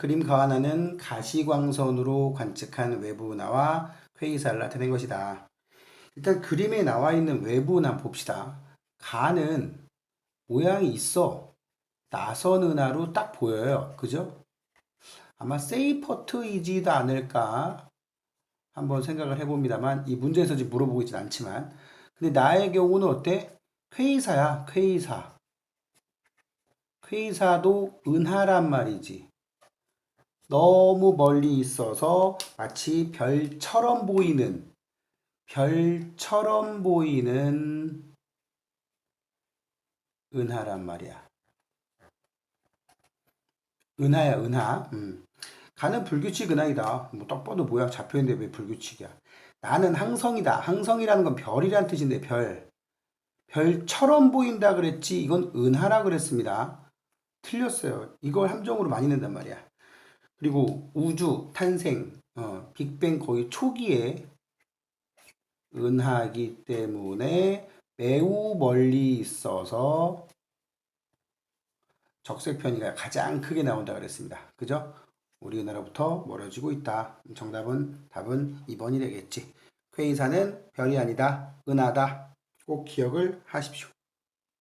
그림 가하나는 가시광선으로 관측한 외부 은하와 퀘이사를 나타낸 것이다. 일단 그림에 나와 있는 외부 은하 봅시다. 가는 모양이 있어. 나선 은하로 딱 보여요. 그죠? 아마 세이퍼트이지도 않을까 한번 생각을 해봅니다만 이 문제에서 지금 물어보고 있진 않지만 근데 나의 경우는 어때? 퀘이사야 퀘이사 퀘이사도 은하란 말이지 너무 멀리 있어서 마치 별처럼 보이는 별처럼 보이는 은하란 말이야. 은하야 은하. 음. 가는 불규칙 은하이다. 뭐 딱 봐도 모양 잡혀있는데 왜 불규칙이야? 나는 항성이다. 항성이라는 건 별이란 뜻인데 별. 별처럼 보인다 그랬지. 이건 은하라 그랬습니다. 틀렸어요. 이걸 함정으로 많이 낸단 말이야 그리고 우주 탄생 어, 빅뱅 거의 초기에 은하이기 때문에 매우 멀리 있어서 적색 편이가 가장 크게 나온다 그랬습니다. 그죠? 우리나라부터 멀어지고 있다. 정답은 답은 2번이 되겠지. 퀘이사는 별이 아니다. 은하다. 꼭 기억을 하십시오.